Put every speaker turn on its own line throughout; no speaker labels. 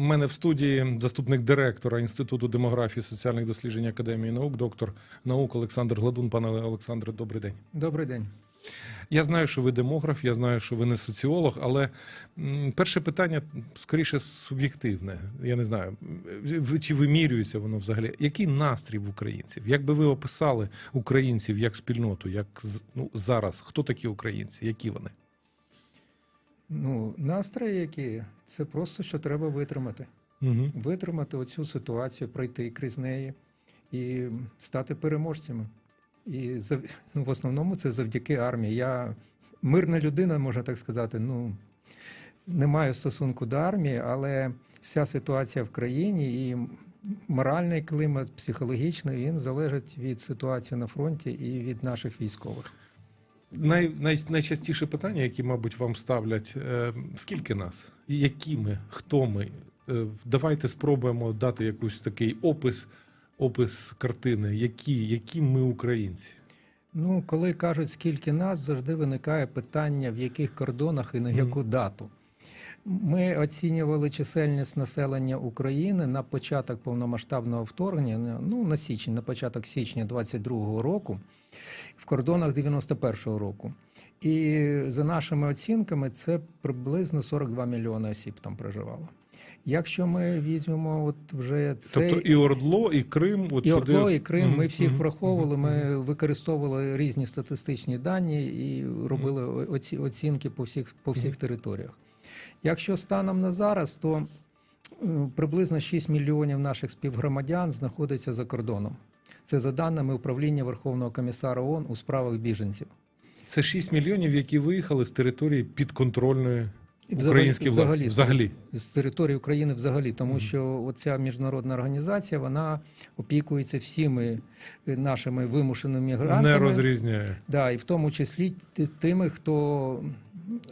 У мене в студії заступник директора Інституту демографії соціальних досліджень Академії наук, доктор наук Олександр Гладун. Пане Олександре, добрий день.
Добрий день.
Я знаю, що ви демограф, я знаю, що ви не соціолог, але перше питання скоріше суб'єктивне. Я не знаю, чи вимірюється воно взагалі. Який настрій в українців? Як би ви описали українців як спільноту, як ну, зараз? Хто такі українці? Які вони?
Ну, настрої які це просто що треба витримати.
Угу.
Витримати оцю ситуацію, пройти крізь неї і стати переможцями. І зав... ну, в основному це завдяки армії. Я мирна людина, можна так сказати. Ну не маю стосунку до армії, але вся ситуація в країні і моральний клімат, психологічний, він залежить від ситуації на фронті і від наших військових.
Най, най, найчастіше питання, які, мабуть, вам ставлять: е, скільки нас? Які ми? Хто ми? Е, давайте спробуємо дати якийсь такий опис, опис картини. Які, які ми українці?
Ну, коли кажуть, скільки нас, завжди виникає питання, в яких кордонах і на
яку
яку дату. Ми оцінювали чисельність населення України на початок повномасштабного вторгнення, ну на січень, на початок січня 22-го року, в кордонах 91-го року. І за нашими оцінками, це приблизно 42 мільйони осіб там проживало. Якщо ми візьмемо, от вже цей...
Тобто і Ордло, і Крим, от
І
сюди.
Ордло, і Крим. Ми всіх враховували. Ми використовували різні статистичні дані і робили оці, оцінки по всіх по всіх територіях. Якщо станом на зараз, то е, приблизно 6 мільйонів наших співгромадян знаходиться за кордоном. Це за даними управління Верховного комісара ООН у справах біженців.
Це 6 мільйонів, які виїхали з території підконтрольної
І взагалі- взагалі,
Взагалі.
з території України взагалі, тому
Мгм.
що оця міжнародна організація вона опікується всіми е, нашими вимушеними мігрантами.
Не розрізняє.
Да, і в тому числі тими, хто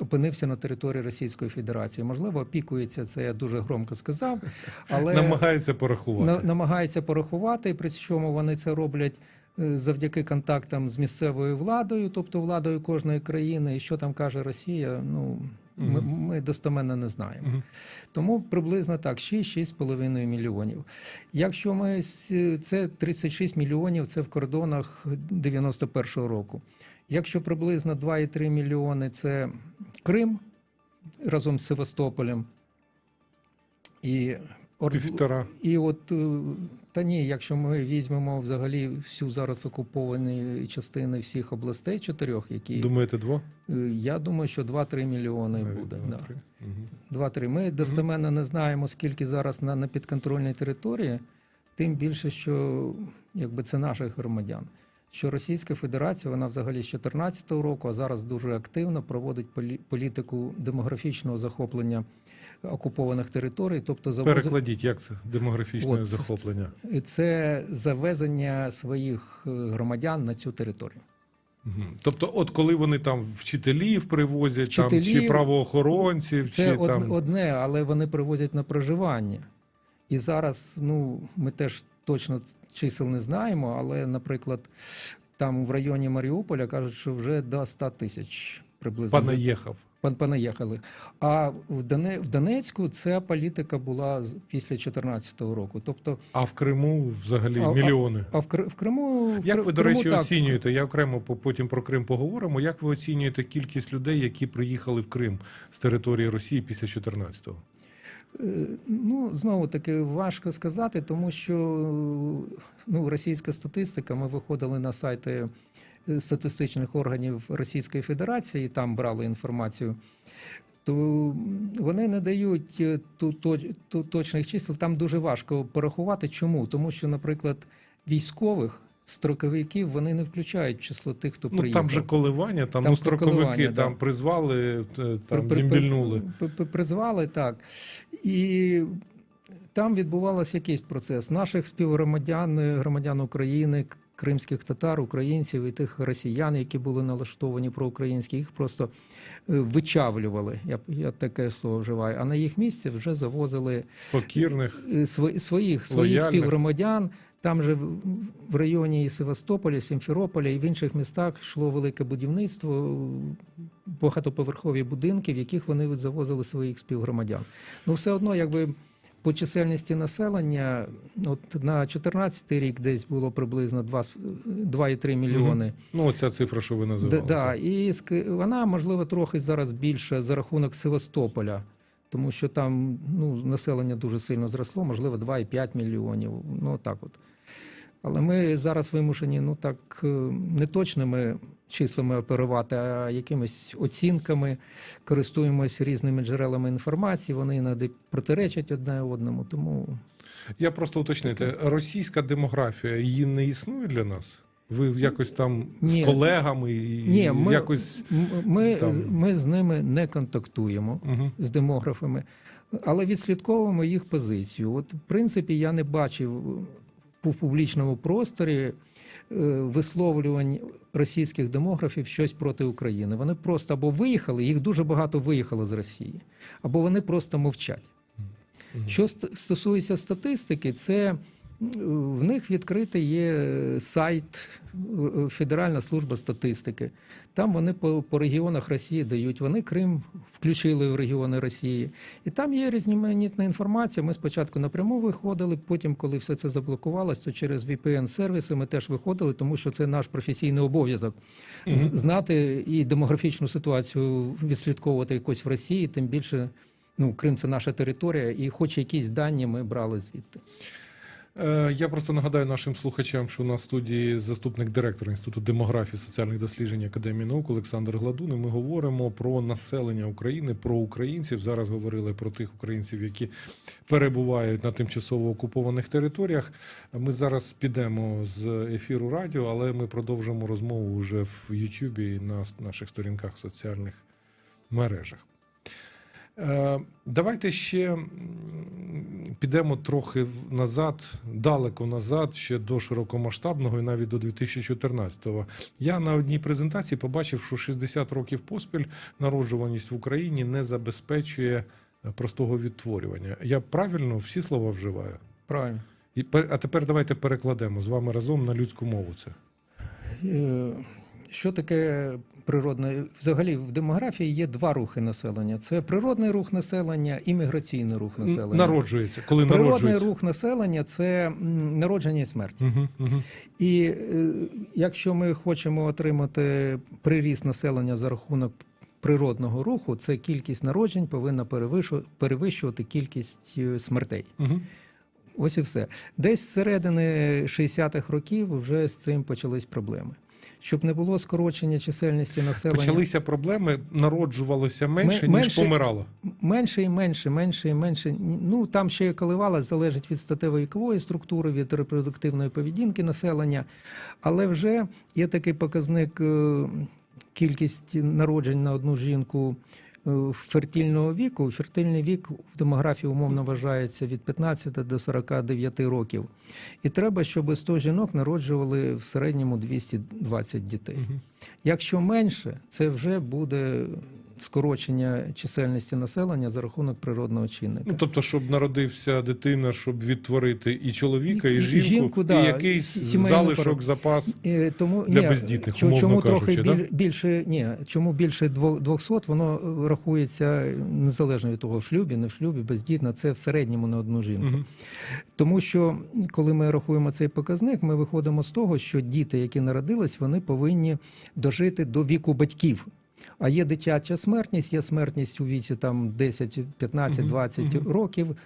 опинився на території Російської Федерації. Можливо, опікується це, я дуже громко сказав, але
Намагається порахувати.
на- намагаються порахувати, при чому вони це роблять. е, Завдяки контактам з місцевою владою, тобто владою кожної країни, і що там каже Росія, ну ми, ми достеменно не знаємо. Тому приблизно так 6-6,5 мільйонів. Якщо ми це 36 мільйонів, це в кордонах 91-го року. Якщо приблизно 2,3 мільйони це Крим разом з Севастополем. І
Півтора.
і от е, та ні, якщо ми візьмемо взагалі всю зараз окуповані частини всіх областей чотирьох, які
Думаєте, дво?
е, я думаю, що 2-3 мільйони
Навіть
буде.
два,
Да.
три. Мгм.
Два-три. Ми достеменно не знаємо, скільки зараз на, на підконтрольній території, тим більше, що якби це наших громадян. Що Російська Федерація, вона взагалі з 2014 року, а зараз дуже активно проводить полі- політику демографічного захоплення окупованих територій, тобто завозить
Перекладіть, як це демографічне
От.
захоплення?
Це завезення своїх е, громадян на цю територію.
Тобто, от коли вони там вчителів привозять, там, чи правоохоронців,
Це
чи
од-
там.
одне, але вони привозять на проживання. І зараз, ну, ми теж точно чисел не знаємо, але, наприклад, там в районі Маріуполя кажуть, що вже до 100 тисяч приблизно
Понаїхав.
пан- понаїхали. А в, Доне, в Донецьку ця політика була після 2014 року. Тобто,
А в Криму взагалі
А- а-
мільйони.
а в, Кри- в Криму. в
Як ви,
в
до речі,
так.
оцінюєте? Я окремо по- потім про Крим поговоримо. Як ви оцінюєте кількість людей, які приїхали в Крим з території Росії після 14-го?
Е, Ну, знову таки важко сказати, тому що ну, російська статистика, ми виходили на сайти е, статистичних органів Російської Федерації, і там брали інформацію. То вони не дають е, ту, то, ту, точних чисел. Там дуже важко порахувати. Чому? Тому що, наприклад, військових строковиків вони не включають число тих, хто
Ну
приїхав.
там же коливання, там,
Там
ну, строковики
коливання, да.
там призвали, е, там
при-
дімбільнули.
при- при- Призвали так. І там відбувався якийсь процес. Наших співгромадян, е, громадян України, кримських татар, українців і тих росіян, які були налаштовані проукраїнські, їх просто е, вичавлювали. Я, я таке слово вживаю. А на їх місце вже завозили
Покірних.
своїх, своїх
Лояльних.
співгромадян. Там же в- районі і Севастополя, Сімферополя і в інших містах йшло велике будівництво, багатоповерхові будинки, в яких вони завозили своїх співгромадян. Ну, все одно, якби По чисельності населення, от на 2014 рік десь було приблизно 2 з- 2,3 мільйони.
Ну, оця цифра, що ви називали.
да,
так.
і вона можливо трохи зараз більше за рахунок Севастополя, тому що там ну, населення дуже сильно зросло, можливо, 2,5 мільйонів. Ну так от. Але ми зараз вимушені ну так е, не точними числами оперувати, а якимись оцінками, користуємось різними джерелами інформації. Вони іноді протиречать одне одному. Тому
Я просто уточнити, російська демографія її не існує для нас? Ви якось там
Ні.
з колегами і
Ні, ми-
якось.
ми,
Там.
ми з ними не контактуємо.
Угу.
з демографами, але відслідковуємо їх позицію. От, в принципі, я не бачив в публічному просторі е, висловлювань російських демографів щось проти України. Вони просто або виїхали, їх дуже багато виїхало з Росії, або вони просто мовчать. Що стосується статистики, це в них відкритий є сайт е, Федеральна служба статистики. Там вони по, по регіонах Росії дають. Вони Крим включили в регіони Росії. І там є різноманітна інформація. Ми спочатку напряму виходили, потім, коли все це заблокувалось, то через VPN-сервіси ми теж виходили, тому що це наш професійний обов'язок знати і демографічну ситуацію відслідковувати якось в Росії, тим більше. Ну, Крим це наша територія, і хоч якісь дані ми брали звідти.
Е, Я просто нагадаю нашим слухачам, що у нас в студії заступник директора Інституту демографії соціальних досліджень Академії наук Олександр Гладун. І ми говоримо про населення України, про українців. Зараз говорили про тих українців, які перебувають на тимчасово окупованих територіях. Ми зараз підемо з ефіру радіо, але ми продовжимо розмову вже в Ютубі і на наших сторінках в соціальних мережах. Е, Давайте ще підемо трохи назад, далеко назад, ще до широкомасштабного і навіть до 2014-го. Я на одній презентації побачив, що 60 років поспіль народжуваність в Україні не забезпечує е, простого відтворювання. Я правильно всі слова вживаю?
Правильно.
І пер- а тепер давайте перекладемо з вами разом на людську мову це.
Що таке природне? Взагалі в демографії є два рухи населення: це природний рух населення і міграційний рух населення.
Народжується, коли
Природний
народжується.
рух населення це народження і смерть.
Угу, угу.
І е, якщо ми хочемо отримати приріст населення за рахунок природного руху, це кількість народжень повинна перевищувати кількість е, смертей.
Угу.
Ось і все. Десь з середини 60-х років вже з цим почались проблеми. Щоб не було скорочення чисельності населення
Почалися проблеми, народжувалося менше,
менше
ніж помирало.
менше і менше, менше і менше. Ну там ще й коливалась, залежить від статево-вікової структури, від репродуктивної поведінки населення. Але вже є такий показник е, кількість народжень на одну жінку фертильного віку. Фертильний вік в демографії умовно вважається від 15 до 49 років. І треба, щоб 100 жінок народжували в середньому 220 дітей. Якщо менше, це вже буде скорочення чисельності населення за рахунок природного чинника.
Ну, тобто, щоб народився дитина, щоб відтворити і чоловіка, і,
І- і
жінку,
жінку, да,
якийсь залишок,
пару.
запас.
І тому
для
ні,
бездітних, умовно
чому
кажучи,
трохи
да?
біль- більше ні, чому більше дво- 200, воно е, рахується незалежно від того, в шлюбі, не в шлюбі, бездітна, це в середньому на одну жінку.
Мгм.
Тому що коли ми рахуємо цей показник, ми виходимо з того, що діти, які народились, вони повинні дожити до віку батьків. А є дитяча смертність, є смертність у віці там 10, 15,
Мгм,
20
мгм.
років.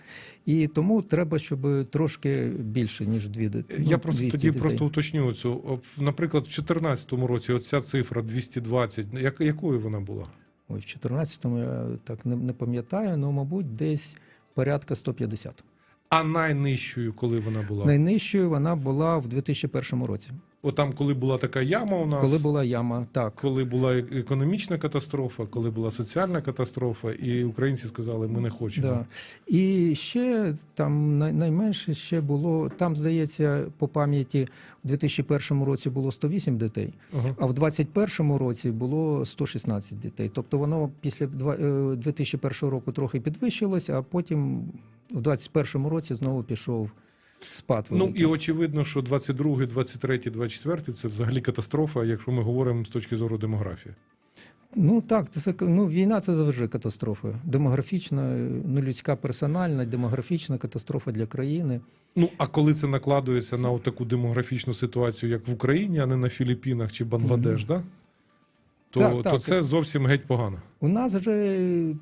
І тому треба, щоб трошки більше, ніж дві дитини.
Я просто тоді просто уточню цю. В- Наприклад, в 2014 році оця цифра 220, як, якою вона була?
Ой, в 14-му я так не, не пам'ятаю, але, мабуть, десь порядка 150.
А найнижчою, коли вона була?
Найнижчою вона була в 2001 році,
От там, коли була така яма у нас,
коли була яма. Так.
коли була е- економічна катастрофа, коли була соціальна катастрофа, і українці сказали, ми не хочемо.
Да. І ще там найменше ще було, там, здається, по пам'яті в 2001 році було 108 дітей,
Ага.
а в 2021 році було 116 дітей. Тобто воно після два- е, 2001 року трохи підвищилось, а потім в 2021 році знову пішов спад.
Ну і очевидно, що 22, 23, 24 це взагалі катастрофа, якщо ми говоримо з точки зору демографії.
Ну так, це ну, війна це завжди катастрофа. Демографічна, ну, людська персональна, демографічна катастрофа для країни.
Ну а коли це накладується на таку демографічну ситуацію, як в Україні, а не на Філіппінах чи Бангладеш, да? То,
Так, так.
це зовсім геть погано.
У нас вже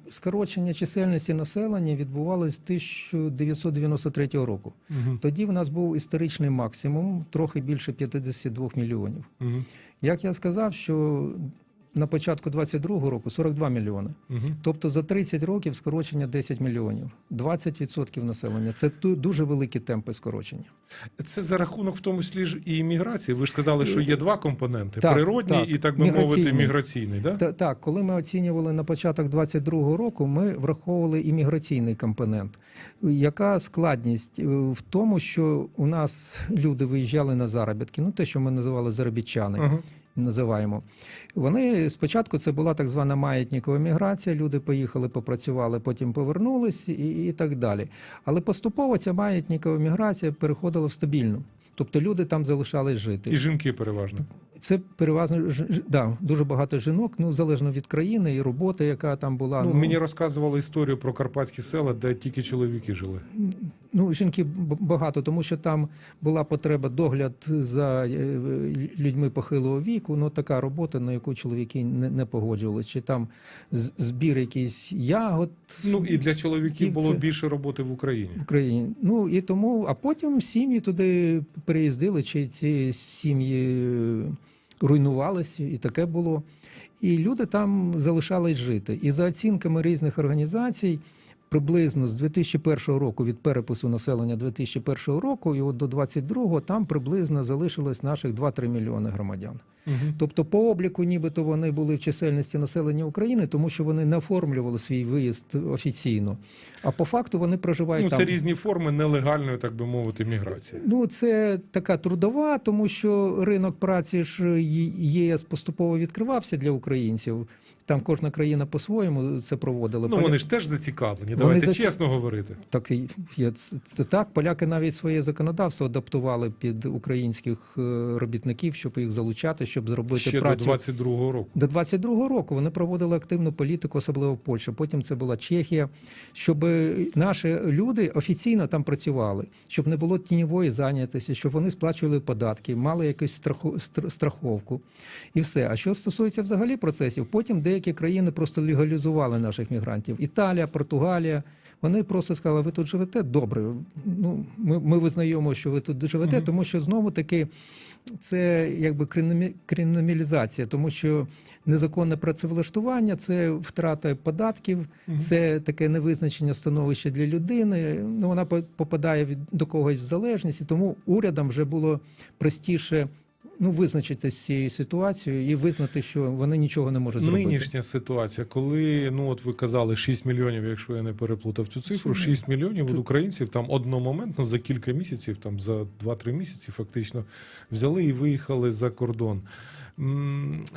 скорочення чисельності населення відбувалось з 1993 року.
Угу.
Тоді в нас був історичний максимум, трохи більше 52 мільйонів.
Угу.
Як я сказав, що на початку 22 року 42 мільйони.
Угу.
Тобто за 30 років скорочення 10 мільйонів, 20% населення. Це дуже великі темпи скорочення.
Це за рахунок в тому числі ж і імміграції. Ви ж сказали, що є два компоненти:
Так,
природній
так.
і, так би мовити,
Міграційний.
Да?
Та, так, коли ми оцінювали на початок 22 року, ми враховували імміграційний компонент. Яка складність Е, в тому, що у нас люди виїжджали на заробітки, ну те, що ми називали заробітчани.
Ага.
Називаємо. Вони спочатку це була так звана маятникова міграція. Люди поїхали, попрацювали, потім повернулись і, і так далі. Але поступово ця маятникова міграція переходила в стабільну. Тобто люди там залишались жити.
І жінки переважно.
Це переважно да, дуже багато жінок, ну залежно від країни і роботи, яка там була.
Ну, мені розказували історію про карпатські села, де тільки чоловіки жили.
Ну, жінки багато, тому що там була потреба догляд за е, людьми похилого віку. Ну така робота, на яку чоловіки не, не погоджувалися. Чи там збір якийсь ягод
Ну і для чоловіків
І
було
це-
більше роботи в Україні.
в Україні. Ну і тому, а потім сім'ї туди переїздили, чи ці сім'ї руйнувалися, і таке було. І люди там залишались жити. І за оцінками різних організацій, приблизно з 2001 року, від перепису населення 2001 року, і от до 2022 там приблизно залишилось наших 2-3 мільйони громадян.
Угу.
Тобто, по обліку, нібито вони були в чисельності населення України, тому що вони не оформлювали свій виїзд офіційно. А по факту вони проживають
Ну,
там.
це різні форми нелегальної, так би мовити, міграції.
Ну, це така трудова, тому що ринок праці ж Є- ЄС поступово відкривався для українців. Там кожна країна по-своєму це проводила.
Ну
Поля-
вони ж теж зацікавлені.
Вони
Давайте
заці-
чесно говорити.
Так, є. Це, так. Поляки навіть своє законодавство адаптували під українських е, робітників, щоб їх залучати, щоб зробити
Ще
працю.
до 22-го року.
До 22-го року вони проводили активну політику, особливо Польща. Потім це була Чехія, щоб наші люди офіційно там працювали, щоб не було тіньової зайнятості, щоб вони сплачували податки, мали якусь страху, страховку і все. А що стосується взагалі процесів, потім деякі країни просто легалізували наших мігрантів. Італія, Португалія. Вони просто сказали, ви тут живете добре. Ну, ми, ми визнаємо, що ви тут живете,
Мгм.
тому що знову таки це якби криміналі- криміналізація, тому що незаконне працевлаштування це втрата податків,
Мгм.
це таке невизначення становища для людини. Ну вона по- попадає від до когось в залежність, і тому урядам вже було простіше. Ну, визначитися з цією ситуацією і визнати, що вони нічого не можуть зробити.
Нинішня ситуація, коли ну от ви казали 6 мільйонів, якщо я не переплутав цю цифру, 6 мільйонів від українців там одномоментно за кілька місяців, там за 2-3 місяці, фактично взяли і виїхали за кордон.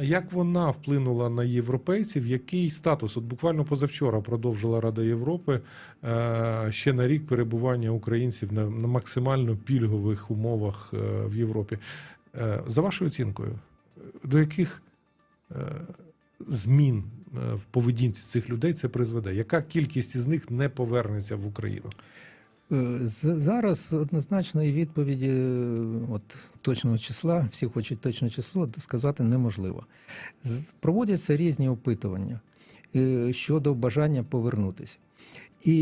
Як вона вплинула на європейців? Який статус? От буквально позавчора продовжила Рада Європи е, ще на рік перебування українців на, на максимально пільгових умовах е, в Європі. Е, За вашою оцінкою, до яких е, змін е, в поведінці цих людей це призведе? Яка кількість із них не повернеться в Україну?
Е, Зараз однозначної відповіді, е, от точного числа, всі хочуть точне число, сказати неможливо. Проводяться різні опитування е, щодо бажання повернутися. І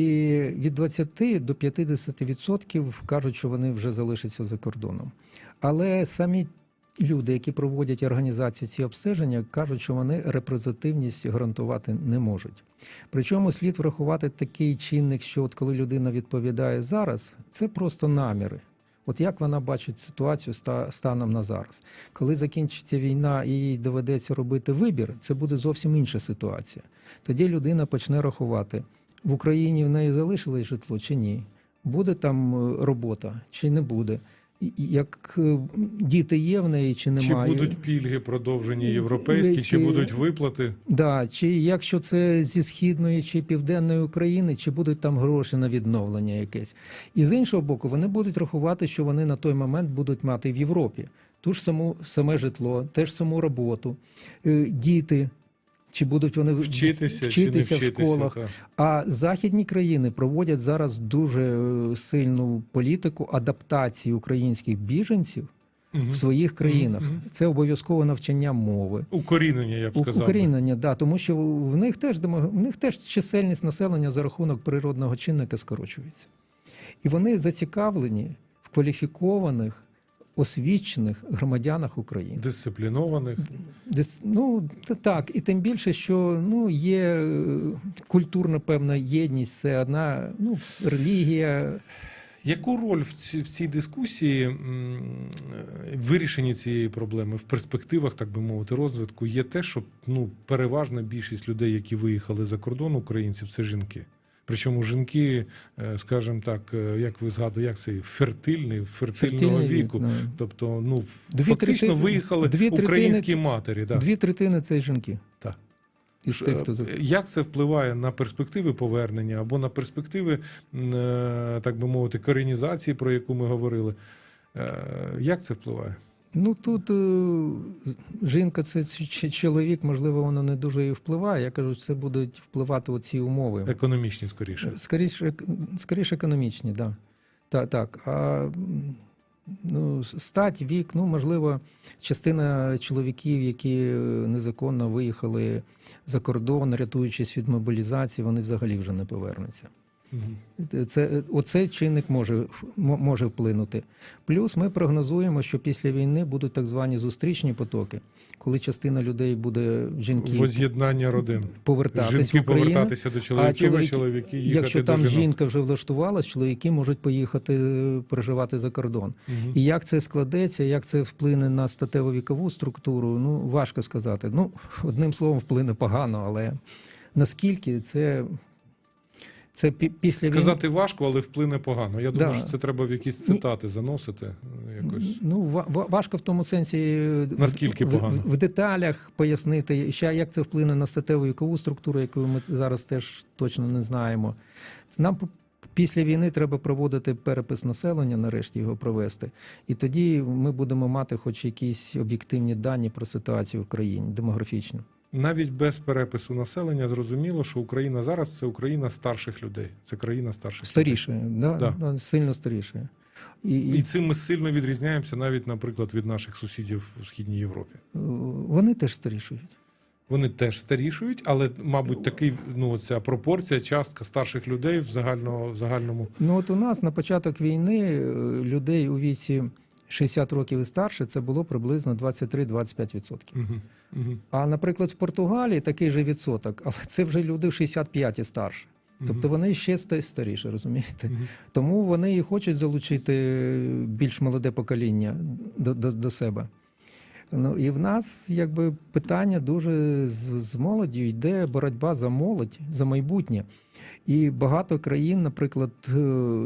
від 20 до 50% кажуть, що вони вже залишаться за кордоном. Але самі люди, які проводять організації ці обстеження, кажуть, що вони репрезентативність гарантувати не можуть. Причому слід врахувати такий чинник, що от коли людина відповідає зараз, це просто наміри. От як вона бачить ситуацію ста- станом на зараз. Коли закінчиться війна і їй доведеться робити вибір, це буде зовсім інша ситуація. Тоді людина почне рахувати, в Україні в неї залишилось житло чи ні, буде там е, робота чи не буде. Як е, діти є в неї чи немає.
Чи будуть пільги продовжені європейські, чи будуть виплати?
Да, чи якщо це зі східної чи південної України, чи будуть там гроші на відновлення якесь. І з іншого боку, вони будуть рахувати, що вони на той момент будуть мати в Європі ту ж саму саме житло, теж саму роботу, е, діти. Чи будуть вони
Вчитися,
вчитися
чи не
в школах.
так.
А західні країни проводять зараз дуже е, сильну політику адаптації українських біженців
Мгм.
в своїх країнах.
Мгм.
Це обов'язково навчання мови.
Укорінення, я б сказав.
Укорінення, да, тому що в них теж в них теж чисельність населення за рахунок природного чинника скорочується. І вони зацікавлені в кваліфікованих, освічених громадянах України.
Дисциплінованих.
Десь, ну так, і тим більше, що ну є е, культурна певна єдність, це одна ну, релігія.
Яку роль в цій, в цій дискусії м, е, вирішенні цієї проблеми в перспективах, так би мовити, розвитку є те, що ну переважна більшість людей, які виїхали за кордон українців, це жінки. Причому жінки, е, скажімо так, е, як ви згадуєте, як це фертильний, фертильного
Фертильний вік,
віку.
ну.
Тобто, ну
Дві
фактично
третини-
виїхали
дві третини
українські
це-
матері. Да.
Дві третини це жінки.
Так.
Із тих, хто
е, Як це впливає на перспективи повернення або на перспективи, так би мовити, коренізації, про яку ми говорили? Як це впливає?
Ну тут е, жінка це чи- чоловік, можливо, воно не дуже і впливає. Я кажу, це будуть впливати оці умови.
Економічні скоріше.
Скоріше, скоріше економічні, да. так. Так. А ну, стать, вік, ну, можливо, частина чоловіків, які е, незаконно виїхали за кордон, рятуючись від мобілізації, вони взагалі вже не повернуться. Це оцей чинник може може вплинути. Плюс ми прогнозуємо, що після війни будуть так звані зустрічні потоки, коли частина людей буде жінки
Воз'єднання родин.
повертатись
Жінки
в Україну.
повертатися до чоловіків, а
чоловіки-
чоловіки їхати
Якщо
до
там
жінок.
жінка вже влаштувалась, чоловіки можуть поїхати е, проживати за кордон.
Мгм.
І як це складеться, як це вплине на статево-вікову структуру, ну важко сказати. Ну, одним словом, вплине погано, але наскільки це, це пі- після війни.
Сказати важко, але вплине погано. Я думаю,
Да.
що це треба в якісь цитати заносити. е, Якось.
Ну, ва- ва- важко в тому сенсі е,
Наскільки
в,
погано?
в, в деталях пояснити, ще як це вплине на статеву вікову структуру, яку ми зараз теж точно не знаємо. Нам після війни треба проводити перепис населення, нарешті його провести. І тоді ми будемо мати хоч якісь об'єктивні дані про ситуацію в країні демографічну.
Навіть без перепису населення зрозуміло, що Україна зараз це Україна старших людей. Це країна старших людей.
Старіше, да?
Да.
Да, сильно старіше. І,
І
і
цим ми сильно відрізняємося навіть, наприклад, від наших сусідів в східній Європі.
е, вони теж старішують.
Вони теж старішують, але, мабуть, такий ну ця пропорція, частка старших людей в загальному в загальному.
Ну от у нас на початок війни е, людей у віці 60 років і старше це було приблизно 23-25%.
Угу. Угу.
А наприклад, в Португалії такий же відсоток, але це вже люди в 65 і старше. Тобто вони ще ста- старіші, розумієте?
Мгм.
Тому вони і хочуть залучити більш молоде покоління до, до, до себе. Ну і в нас якби питання дуже з, з молоддю йде боротьба за молодь, за майбутнє. І багато країн, наприклад, е,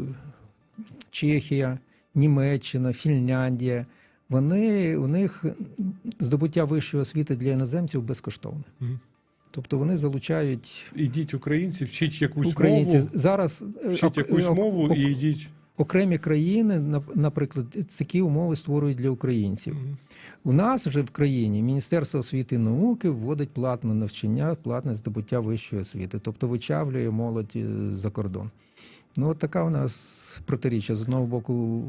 Чехія, Німеччина, Фінляндія, вони у них здобуття вищої освіти для іноземців безкоштовне.
Мгм.
Тобто вони залучають
Ідіть українці, вчіть якусь
українці
мову,
зараз е,
вчіть якусь мову і йдіть.
окремі країни, наприклад, такі умови створюють для українців.
Мгм.
У нас вже в країні Міністерство освіти і науки вводить платне навчання, платне здобуття вищої освіти, тобто вичавлює молодь е, за кордон. Ну, от така у нас протиріччя. З одного боку,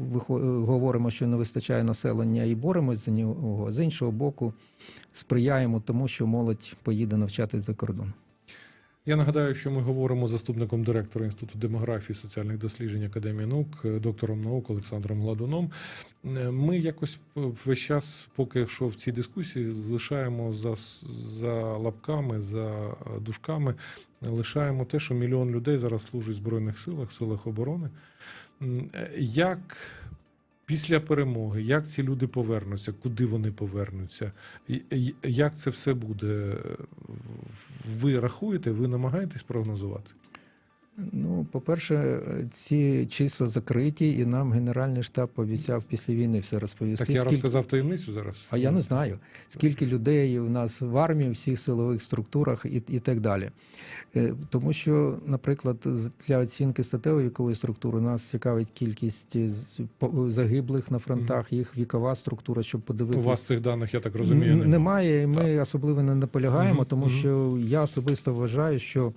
говоримо, що не вистачає населення і боремось за нього, з іншого боку, сприяємо тому, що молодь поїде навчатись за кордон.
Я нагадаю, що ми говоримо з заступником директора Інституту демографії і соціальних досліджень Академії наук, е, доктором наук Олександром Гладуном. Е, Ми якось весь час, поки що в цій дискусії, лишаємо за, за лапками, за е, дужками, лишаємо те, що мільйон людей зараз служить в Збройних силах, в силах оборони. Як після перемоги, як ці люди повернуться, куди вони повернуться, як це все буде? Ви рахуєте, ви намагаєтесь прогнозувати?
Ну, по-перше, ці числа закриті, і нам Генеральний штаб пообіцяв після війни все розповісти.
Так я
Скільки-
розказав таємницю зараз.
А я не знаю, скільки людей у нас в армії, в всіх силових структурах і, і так далі. Е, Тому що, наприклад, для оцінки статевої вікової структури нас цікавить кількість загиблих на фронтах, їх вікова структура, щоб
У вас цих даних, я так розумію, немає.
Немає, і ми особливо не наполягаємо, тому що я особисто вважаю, що,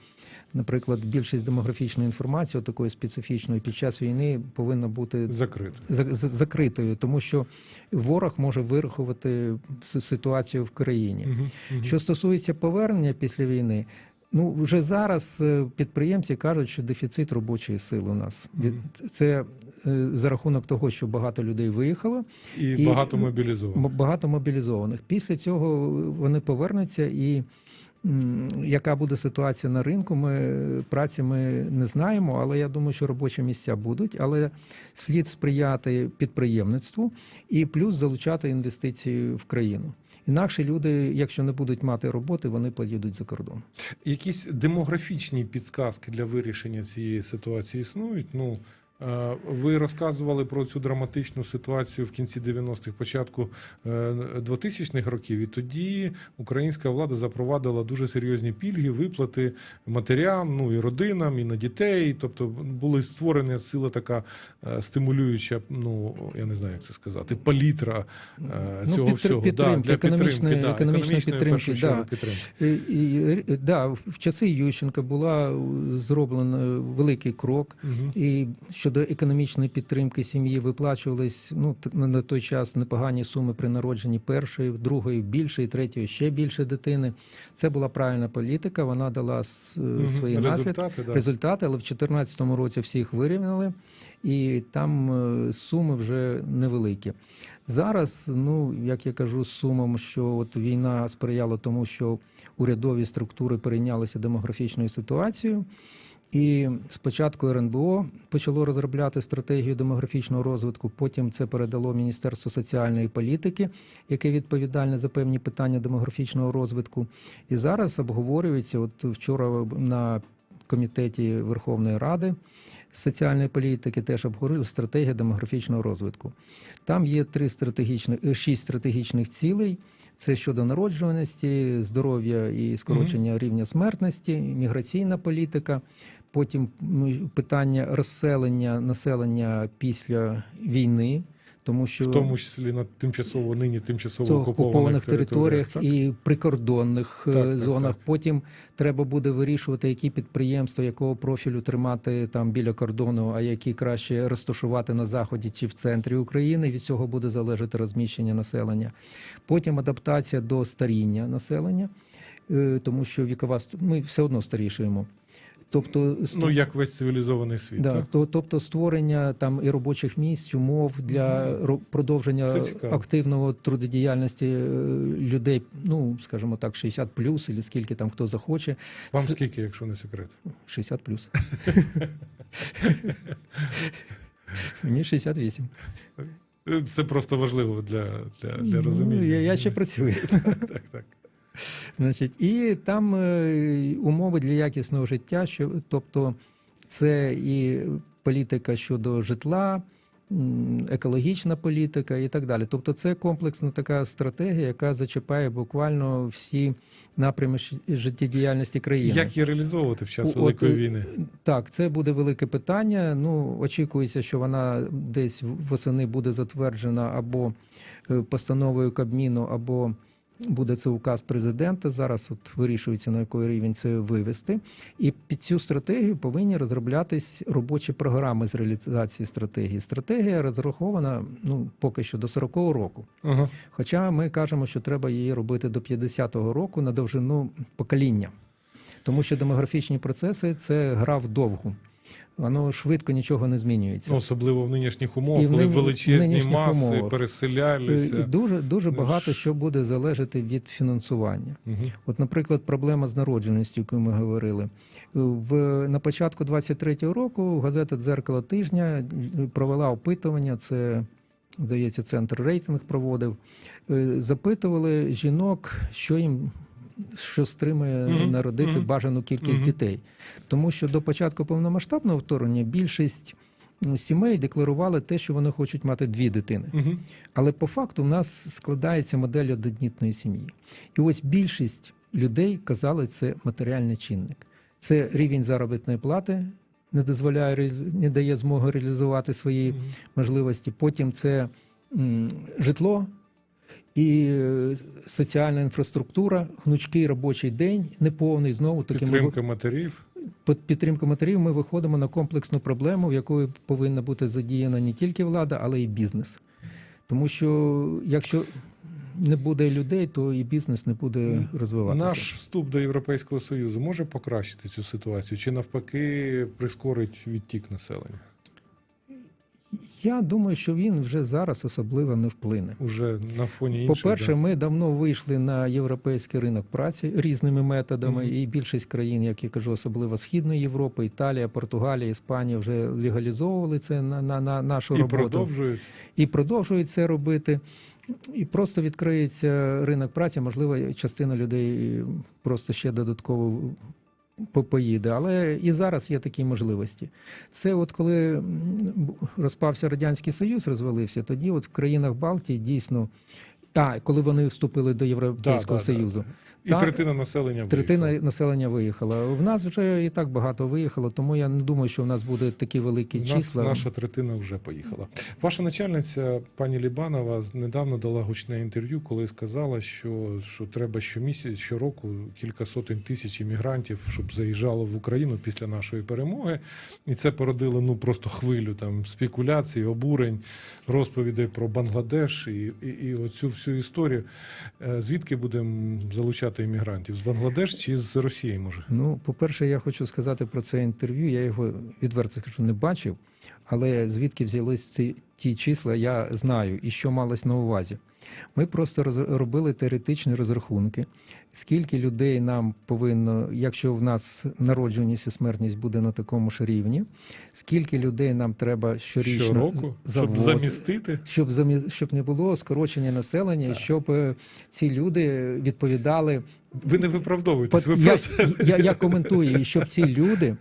наприклад, більшість демографічної інформації, такої специфічної, під час війни повинна бути
Закрито.
за- за- закритою, тому що ворог може вирахувати ситуацію в країні.
Мгм.
Що стосується повернення після війни. Ну, вже зараз е, підприємці кажуть, що дефіцит робочої сили у нас. Це е, за рахунок того, що багато людей виїхало,
І,
і-
багато мобілізовано.
Багато мобілізованих. Після цього вони повернуться, і яка буде ситуація на ринку, ми праці ми не знаємо, але я думаю, що робочі місця будуть. Але слід сприяти підприємництву і плюс залучати інвестиції в країну. Інакше люди, якщо не будуть мати роботи, вони поїдуть за кордон.
Якісь демографічні підсказки для вирішення цієї ситуації існують. Ну ви розказували про цю драматичну ситуацію в кінці 90-х, початку е, 2000-х років. І тоді українська влада запровадила дуже серйозні пільги, виплати матерям, ну і родинам, і на дітей. Тобто були створена ціла така е, стимулююча, ну я не знаю, як це сказати, палітра е,
Ну,
цього
підтр-
всього
підтримки,
для
економічної-
підтримки, да,
економічної
в
підтримки, да.
підтримки.
І, да, в часи Ющенка була зроблена великий крок.
Мгм.
І щодо економічної підтримки сім'ї виплачувались ну на той час непогані суми при народженні першої, другої більше, і третьої ще більше дитини. Це була правильна політика. Вона дала
Мгм.
свої наслідки,
результати, да.
результати, але в 2014 році всіх вирівняли, і там е, суми вже невеликі. Зараз, ну як я кажу, з сумом, що от війна сприяла тому, що урядові структури перейнялися демографічною ситуацією. І спочатку РНБО почало розробляти стратегію демографічного розвитку. Потім це передало Міністерство соціальної політики, яке відповідальне за певні питання демографічного розвитку. І зараз обговорюється. От вчора на комітеті Верховної Ради соціальної політики теж обговорили стратегія демографічного розвитку. Там є три стратегічних шість стратегічних цілей. Це щодо народжуваності, здоров'я і скорочення рівня смертності, міграційна політика. Потім питання розселення населення після війни, тому що
В тому числі на тимчасово нині тимчасово окупованих,
окупованих територіях
так?
і прикордонних е,
Так, так,
зонах.
так.
Потім треба буде вирішувати, які підприємства якого профілю тримати там біля кордону, а які краще розташувати на заході чи в центрі України. Від цього буде залежати розміщення населення. Потім адаптація до старіння населення, е, тому що вікова ми все одно старішуємо. Тобто
Ну як весь цивілізований світ.
Да,
так?
то, тобто створення там і робочих місць, умов для ро- продовження активного трудодіяльності е, людей, ну скажімо так, 60 плюс, і скільки там хто захоче.
Вам
це-
скільки, якщо не секрет?
60 плюс. Мені 68.
Е, Це просто важливо для, для, для
Ну,
розуміння.
я, я ще працюю.
так, так.
Значить, і там е, умови для якісного життя, що, тобто це і політика щодо житла, екологічна політика і так далі. Тобто, це комплексна така стратегія, яка зачіпає буквально всі напрями життєдіяльності країни.
Як її реалізовувати в час
От,
Великої
е,
війни?
Так, це буде велике питання. Ну, очікується, що вона десь восени буде затверджена або е, постановою Кабміну, або буде це указ президента. Зараз от вирішується на який рівень це вивести. І під цю стратегію повинні розроблятись робочі програми з реалізації стратегії. Стратегія розрахована ну поки що до 40-го року.
Ага.
Хоча ми кажемо, що треба її робити до 50-го року на довжину покоління. Тому що демографічні процеси це гра вдовгу. Воно швидко нічого не змінюється.
Ну, особливо в нинішніх умовах,
І
коли
нині-
величезні маси
умовах.
переселялися.
І дуже дуже багато що буде залежати від фінансування.
Мгм.
От, наприклад, проблема з народженістю, яку ми говорили. В на початку 23-го року газета Дзеркало тижня провела опитування. Це здається, центр рейтинг проводив. Е, Запитували жінок, що їм що стримує
Мгм,
народити
мгм.
бажану кількість
Мгм.
дітей. Тому що до початку повномасштабного вторгнення більшість сімей декларували те, що вони хочуть мати дві дитини.
Угу.
Але по факту в нас складається модель однодітної сім'ї. І ось більшість людей казали, це матеріальний чинник. Це рівень заробітної плати не дозволяє не дає змоги реалізувати свої можливості. Потім це м, житло і е, соціальна інфраструктура, гнучкий робочий день, неповний знову таки
Підтримка матерів.
під підтримку матерів ми виходимо на комплексну проблему, в якої повинна бути задіяна не тільки влада, але й бізнес. Тому що якщо не буде людей, то і бізнес не буде розвиватися.
Наш вступ до Європейського Союзу може покращити цю ситуацію, чи навпаки прискорить відтік населення?
Я думаю, що він вже зараз особливо не вплине.
Уже на фоні інших.
По-перше,
да?
ми давно вийшли на європейський ринок праці різними методами,
Мгм.
і більшість країн, як я кажу, особливо Східної Європи, Італія, Португалія, Іспанія вже легалізовували це на, на, на нашу
і
роботу.
продовжують.
і продовжують це робити. І просто відкриється ринок праці. Можливо, частина людей просто ще додатково поїде. Але і зараз є такі можливості. Це от коли розпався Радянський Союз, розвалився, тоді от в країнах Балтії дійсно. Та коли вони вступили до Європейського
Да, да, да,
Союзу,
І
Та-
третина населення
третина
виїхала.
населення виїхала. В нас вже і так багато виїхало, тому я не думаю, що в нас буде такі великі
У нас
числа.
наша третина вже поїхала. Ваша начальниця, пані Лібанова, недавно дала гучне інтерв'ю, коли сказала, що, що треба щомісяць, щороку кілька сотень тисяч іммігрантів, щоб заїжджало в Україну після нашої перемоги. І це породило ну просто хвилю там спекуляцій, обурень, розповідей про Бангладеш і, і, і оцю всю історію. Е, Звідки будемо залучати іммігрантів? З Бангладеш чи з Росії, може?
Ну, по-перше, я хочу сказати про це інтерв'ю. Я його відверто скажу, не бачив. Але звідки взялись ці ті числа, я знаю і що малось на увазі. Ми просто робили теоретичні розрахунки, скільки людей нам повинно, якщо в нас народжуваність і смертність буде на такому ж рівні, скільки людей нам треба щорічно
Щороку,
з-
щоб замістити.
щоб замі- щоб не було скорочення населення, так. щоб е, ці люди відповідали
Ви не виправдовуєтесь, ви
я,
просто
я, я коментую, і щоб ці люди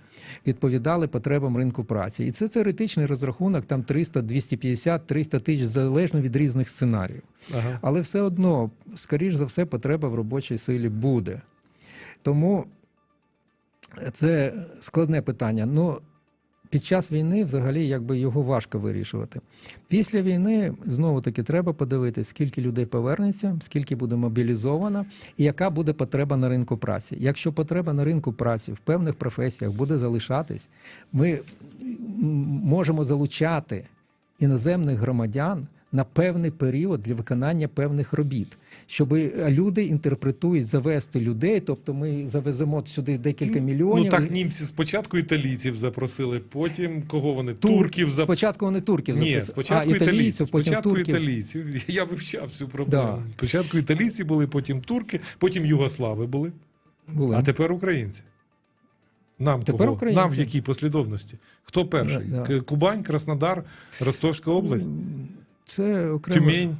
відповідали потребам ринку праці. І це теоретичний розрахунок, там 300, 250, 300 тисяч, залежно від різних сценаріїв.
ага.
Але все одно, скоріш за все, потреба в робочій силі буде. Тому це складне питання. Ну, під час війни взагалі якби його важко вирішувати. Після війни знову таки треба подивитися, скільки людей повернеться, скільки буде мобілізовано, і яка буде потреба на ринку праці. Якщо потреба на ринку праці в певних професіях буде залишатись, ми можемо залучати іноземних громадян на певний період для виконання певних робіт. Щоб люди інтерпретують завести людей, тобто ми завеземо сюди декілька мільйонів.
Ну так німці спочатку італійців запросили, потім кого вони?
Тур-
Турків запросили.
Спочатку вони турків
Ні, спочатку
а,
італійців,
італійців, потім
спочатку
турків.
італійців. Я вивчав цю проблему.
Да.
Спочатку італійці були, потім турки, потім югослави були,
Були.
а тепер українці. Нам
Тепер
кого?
українці.
Нам в якій послідовності? Хто перший?
Да, да.
Кубань, Краснодар, Ростовська область,
Це окремо.
Тюмень.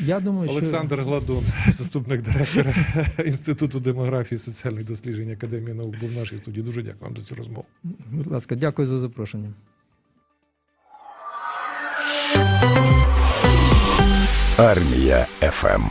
Я думаю,
Олександр Гладун, заступник директора Інституту демографії і соціальних досліджень Академії наук, був в нашій студії. Дуже дякую вам за цю розмову.
будь ласка, дякую за запрошення.
Армія ФМ.